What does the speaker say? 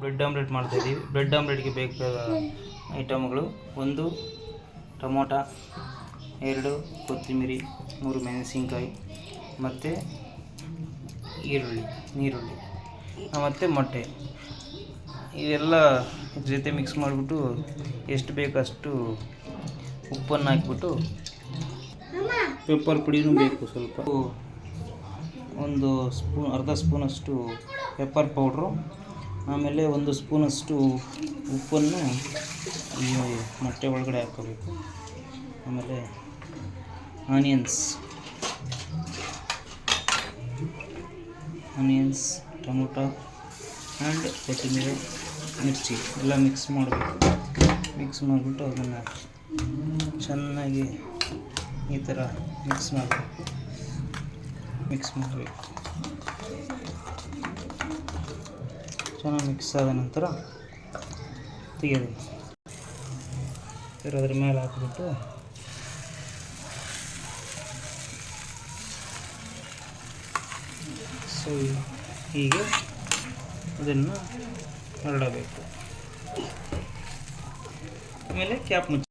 Bread omelette ಮಾಡ್ತಾಯಿದ್ದೀವಿ bread ಆಮ್ಲೆಟ್ಗೆ ಬೇಕಾದ ಐಟಮ್ಗಳು ಒಂದು ಟೊಮೊಟ, ಎರಡು ಕೊತ್ತಂಬರಿ, ಮೂರು ಮೆಣಸಿನ್ಕಾಯಿ ಮತ್ತು ಈರುಳ್ಳಿ, ನೀರುಳ್ಳಿ, ಮತ್ತು ಮೊಟ್ಟೆ. ಇದ್ರ ಜೊತೆ ಮಿಕ್ಸ್ ಮಾಡಿಬಿಟ್ಟು ಎಷ್ಟು ಬೇಕು ಅಷ್ಟು ಉಪ್ಪನ್ನು ಹಾಕಿಬಿಟ್ಟು ಪೆಪ್ಪರ್ ಪುಡಿನೂ ಬೇಕು ಸ್ವಲ್ಪ. ಒಂದು ಸ್ಪೂನ್ ಅರ್ಧ ಸ್ಪೂನಷ್ಟು ಪೆಪ್ಪರ್ ಪೌಡ್ರು ಆಮೇಲೆ ಒಂದು ಸ್ಪೂನಷ್ಟು ಉಪ್ಪನ್ನು ಈ ಮೊಟ್ಟೆ ಒಳಗಡೆ ಹಾಕೋಬೇಕು ಆಮೇಲೆ ಆನಿಯನ್ಸ್. ಆನಿಯನ್ಸ್, ಟೊಮೊಟೊ ಆ್ಯಂಡ್ ಕೊತ್ತಂಬರಿ, ಮಿರ್ಚಿ ಎಲ್ಲ ಮಿಕ್ಸ್ ಮಾಡಬೇಕು. ಮಿಕ್ಸ್ ಮಾಡಿಬಿಟ್ಟು ಅದನ್ನು ಚೆನ್ನಾಗಿ ಈ ಥರ ಮಿಕ್ಸ್ ಮಾಡಬೇಕು. ಮಿಕ್ಸ್ ಮಾಡಬೇಕು. ಚೆನ್ನಾಗಿ ಮಿಕ್ಸ್ ಆದ ನಂತರ ತೆಗೆಯೋದು. ಅದ್ರ ಮೇಲೆ ಹಾಕಿಬಿಟ್ಟು ಸೊ, ಹೀಗೆ ಅದನ್ನು ಹರಡಬೇಕು. ಆಮೇಲೆ ಕ್ಯಾಪ್ ಮುಚ್ಚಿ